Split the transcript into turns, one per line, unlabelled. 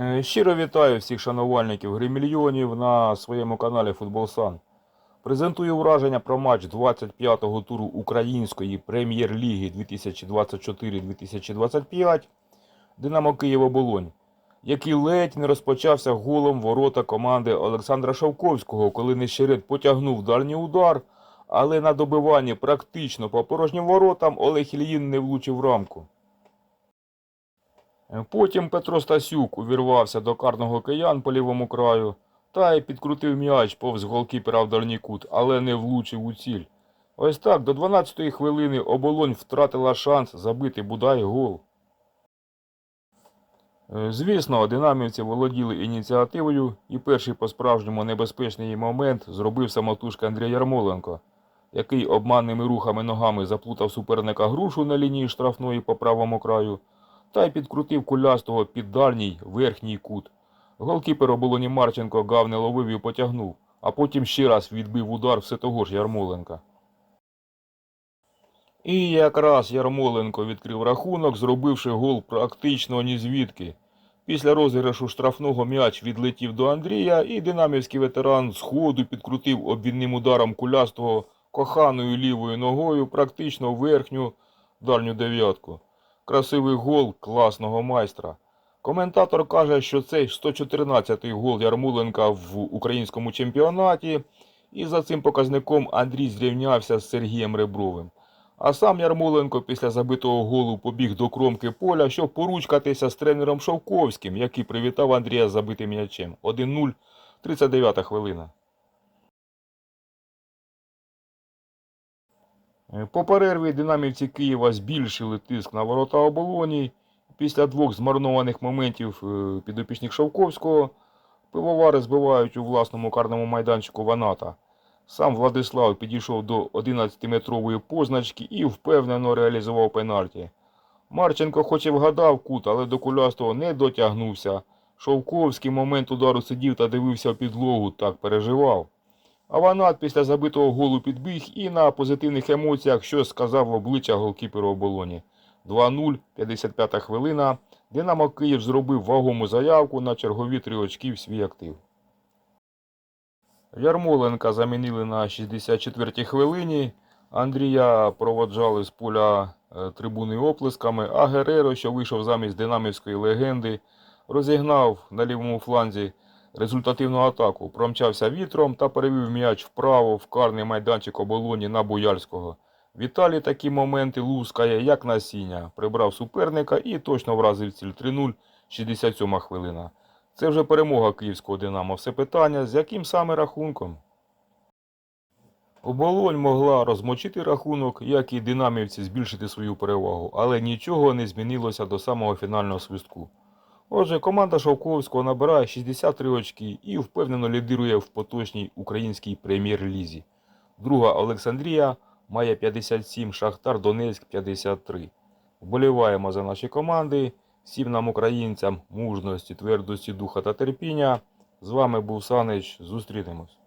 Е, Щиро вітаю всіх шанувальників гримільйонів на своєму каналі Футболсан. Презентую враження про матч 25-го туру Української прем'єр-ліги 2024-2025 Динамо Києва Болонь, який ледь не розпочався голом ворота команди Олександра Шовковського, коли Нещерет потягнув дальній удар, але на добиванні практично по порожнім воротам Олег Ільїн не влучив рамку. Потім Петро Стасюк увірвався до карного киян по лівому краю та й підкрутив м'яч повз голкіпера в дальній кут, але не влучив у ціль. Ось так, до 12-ї хвилини оболонь втратила шанс забити бодай гол. Е, Звісно, динамівці володіли ініціативою, і перший по-справжньому небезпечний момент зробив самотужки Андрій Ярмоленко, який обманними рухами ногами заплутав суперника грушу на лінії штрафної по правому краю та й підкрутив кулястого під дальній верхній кут. Голкіпер оболоні Марченко гав не ловив і потягнув, а потім ще раз відбив удар все того ж Ярмоленка. І якраз Ярмоленко відкрив рахунок, зробивши гол практично ні звідки. Після розіграшу штрафного м'яч відлетів до Андрія, і динамівський ветеран з підкрутив обвідним ударом кулястого коханою лівою ногою практично верхню дальню дев'ятку. Красивий гол класного майстра. Коментатор каже, що це 114-й гол Ярмоленка в українському чемпіонаті, і за цим показником Андрій зрівнявся з Сергієм Ребровим. А сам Ярмоленко після забитого голу побіг до кромки поля, щоб поручкатися з тренером Шовковським, який привітав Андрія забитим м'ячем. 1-0, 39 хвилина. По перерві динамівці Києва збільшили тиск на ворота оболоні. Після двох змарнованих моментів е, підопічник Шовковського пивовари збивають у власному карному майданчику Ваната. Сам Владислав підійшов до 11-метрової позначки і впевнено реалізував пенальті. Марченко хоч і вгадав кут, але до кулястого не дотягнувся. Шовковський момент удару сидів та дивився в підлогу, так переживав. А Ванат після забитого голу підбіг і на позитивних емоціях щось сказав в обличчя голкіперу оболоні. 2-0, 55 хвилина. Динамо Київ зробив вагому заявку на чергові три очки в свій актив. Ярмоленка замінили на 64-й хвилині. Андрія проводжали з поля е, трибуни оплесками, а Гереро, що вийшов замість динамівської легенди, розігнав на лівому фланзі результативну атаку, промчався вітром та перевів м'яч вправо в карний майданчик оболоні на Буяльського. Віталій такі моменти лускає, як насіння, прибрав суперника і точно вразив ціль 3-0, 67 хвилина. Це вже перемога київського Динамо. Все питання, з яким саме рахунком? Оболонь могла розмочити рахунок, як і динамівці збільшити свою перевагу, але нічого не змінилося до самого фінального свистку. Отже, команда Шовковського набирає 63 очки і впевнено лідирує в поточній українській прем'єр-лізі. Друга Олександрія має 57, Шахтар Донецьк 53. Вболіваємо за наші команди. Всім нам, українцям, мужності, твердості духа та терпіння. З вами був Санич. Зустрінемось.